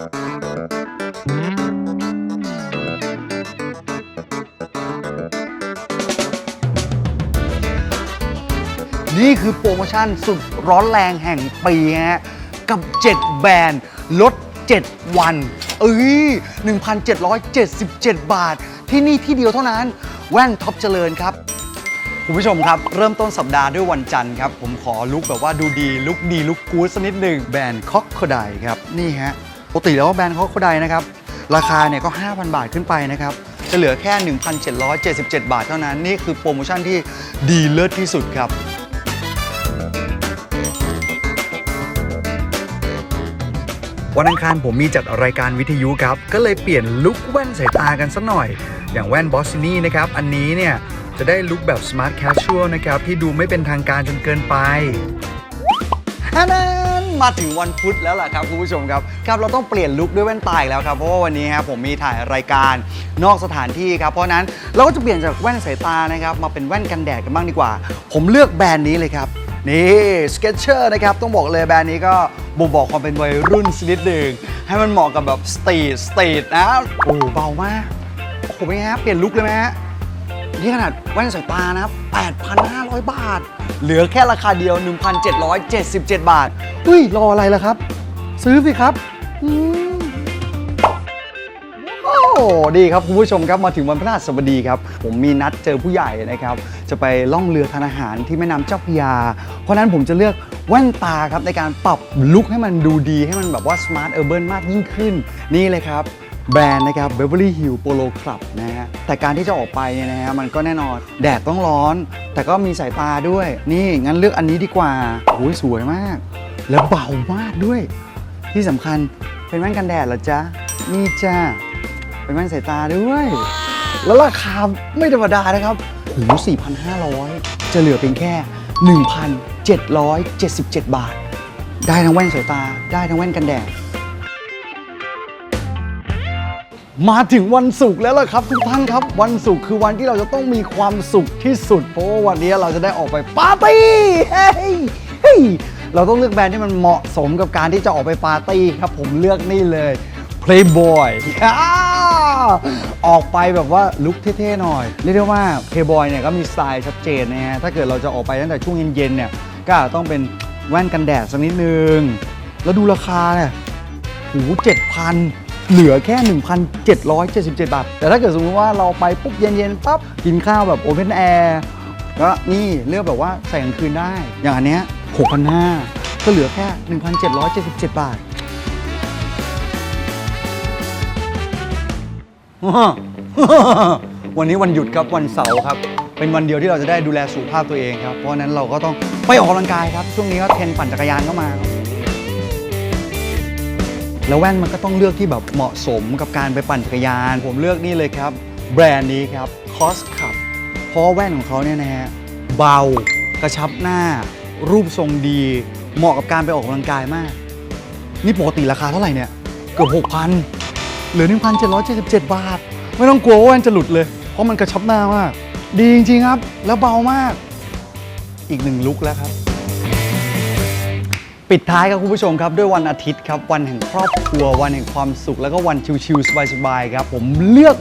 นี่คือโปรโมชั่นสุดร้อนแรงแห่งปีฮะ กับ 7 แบรนด์ลด 7 วัน เอ้ย 1,777 บาท ที่นี่ที่เดียวเท่านั้น แว่นท็อปเจริญครับ คุณผู้ชมครับ เริ่มต้นสัปดาห์ด้วยวันจันทร์ครับ ผมขอลุกแบบว่าดูดี ลุกดี ลุกกู๊ดสักนิดหนึ่งแบรนด์คอกโคไดครับ นี่ฮะ ปกติแล้วแบรนด์คอกโคไดนะครับ ราคาเนี่ยก็ 5,000 บาทขึ้นไปนะครับ จะเหลือแค่ 1,777 บาทเท่านั้น นี่คือโปรโมชั่นที่ดีเลิศที่สุดครับ วันอังคารผมมีจัดรายการวิทยุครับ ก็เลยเปลี่ยนลุคแว่นสายตากันสักหน่อย อย่างแว่นบอสซินี่นะครับ อันนี้เนี่ยจะได้ลุคแบบสมาร์ทแคชชวลนะครับ ที่ดูไม่เป็นทางการจนเกินไปฮันน มาถึงวันพุธแล้วล่ะครับคุณผู้ชมครับครับเราต้องเปลี่ยนลุคด้วยแว่นตาอีกแล้วครับเพราะว่าวันนี้ครับผมมีถ่ายรายการนอกสถานที่ครับเพราะนั้นเราก็จะเปลี่ยนจากแว่นสายตานะครับมาเป็นแว่นกันแดดกันบ้างดีกว่า ผมเลือกแบรนด์นี้เลยครับนี่ Skechers นะครับ ต้องบอกเลยแบรนด์นี้ก็บ่งบอกความเป็นวัยรุ่นสักนิดหนึ่ง ให้มันเหมาะกับแบบสตรีทสตรีทนะ โอ้เบามาก โอ้โหเป็นไงฮะเปลี่ยนลุคเลยไหมฮะ นี่ขนาดแว่นสายตานะครับ 8,500 บาท เหลือแค่ราคาเดียว 1,777 บาท อุ้ย รออะไรล่ะครับ ซื้อสิครับอืมโอ้ดีครับคุณผู้ชมครับมาถึงวันพฤหัสบดีครับ ผมมีนัดเจอผู้ใหญ่นะครับ จะไปล่องเรือทานอาหารที่แม่น้ำเจ้าพระยา เพราะฉะนั้นผมจะเลือกแว่นตาครับในการปรับลุคให้มันดูดีให้มันแบบว่าสมาร์ทเออร์เบิร์นมากยิ่งขึ้น นี่เลยครับ แบรนด์นะครับ Beverly Hills Polo Club นะฮะแต่การที่จะออกไปเนี่ยนะฮะมันก็แน่นอนแดดต้องร้อน แต่ก็มีสายตาด้วย นี่งั้นเลือกอันนี้ดีกว่าโอ้ยสวยมาก แล้วเบามากด้วย ที่สำคัญเป็นแว่นกันแดดเหรอจ๊ะนี่จ้าเป็นแว่นสายตาด้วย แล้วราคาไม่ธรรมดานะครับโอ้โห4,500 จะเหลือเพียงแค่ 1,777 บาท ได้ทั้งแว่นสายตาได้ทั้งแว่นกันแดด มาถึงวันศุกร์แล้วล่ะครับ ทุกท่านครับ วันศุกร์คือวันที่เราจะต้องมีความสุขที่สุด เพราะว่าวันนี้เราจะได้ออกไปปาร์ตี้เฮ้ยเฮ้ยเราต้องเลือกแบรนด์ที่มันเหมาะสมกับการที่จะออกไปปาร์ตี้ครับ ผมเลือกนี่เลย Playboy อ่าออกไปแบบว่าลุคเท่ๆหน่อย เรียกได้ว่า Playboy เนี่ยก็มีสไตล์ชัดเจนนะฮะถ้าเกิดเราจะออกไปตั้งแต่ช่วงเย็นๆเนี่ยก็ต้องเป็นแว่นกันแดดสักนิดนึง แล้วดูราคาเนี่ยโอ้โหเจ็ดพัน เหลือแค่ 1,777 บาท แต่ถ้าเกิดสมมติว่าเราไปปุ๊บเย็นๆปั๊บกินข้าวแบบโอเพนแอร์ก็นี่เลือกแบบว่าใส่กลางคืนได้ อย่างอันเนี้ย6,500 ก็เหลือแค่ 1,777 บาทวันนี้วันหยุดครับวันเสาร์ครับ เป็นวันเดียวที่เราจะได้ดูแลสุขภาพตัวเองครับ เพราะนั้นเราก็ต้องไปออกกำลังกายครับ ช่วงนี้ก็เทรนปั่นจักรยานเข้ามาครับ แล้วแว่นมันก็ต้องเลือกที่แบบเหมาะสมกับการไปปั่นจักรยาน ผมเลือกนี่เลยครับ แบรนด์นี้ครับ Cos Cup เพราะแว่นของเขาเนี่ยนะฮะเบากระชับหน้า รูปทรงดี เหมาะกับการไปออกกำลังกายมาก นี่ปกติราคาเท่าไหร่เนี่ย เกือบ6,000เหลือ 1,777 บาท ไม่ต้องกลัวว่าแว่นจะหลุดเลย เพราะมันกระชับหน้ามาก ดีจริงๆครับ แล้วเบามาก อีกหนึ่งลุกแล้วครับ ปิดท้ายครับคุณผู้ชมครับด้วยวันอาทิตย์ครับวันแห่งครอบครัว วันแห่งความสุข แล้วก็วันชิลๆสบายๆครับผมเลือก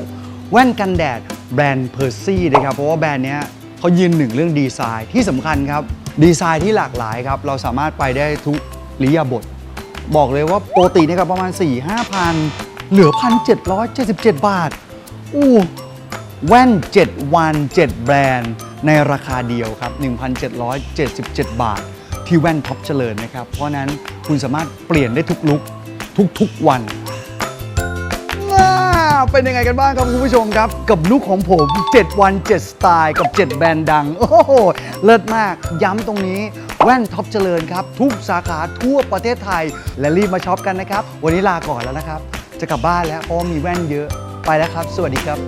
แว่นกันแดดแบรนด์เพอร์ซี่นะครับเพราะว่าแบรนด์เนี้ยเขายืนหนึ่งเรื่องดีไซน์ที่สำคัญครับดีไซน์ที่หลากหลายครับเราสามารถไปได้ทุกริยาบท บอกเลยว่าปกติเนี่ยครับประมาณ 4 5พันเหลือ 1,777 บาทอู้แว่น 7 วัน 7 แบรนด์ ในราคาเดียวครับ 1,777 บาท ที่แว่นท็อปเจริญนะครับ เพราะนั้นคุณสามารถเปลี่ยนได้ทุกลุกทุกๆวันน่าเป็นยังไงกันบ้างครับคุณผู้ชมครับ กับลุคของผม 7 วัน 7 สไตล์ กับ 7 แบรนด์ดัง โอ้โห เลิศมากย้ำตรงนี้แว่นท็อปเจริญครับ ทุกสาขาทั่วประเทศไทย และรีบมาช็อปกันนะครับ วันนี้ลาก่อนแล้วนะครับ จะกลับบ้านแล้วเพราะว่ามีแว่นเยอะไปแล้วครับ สวัสดีครับ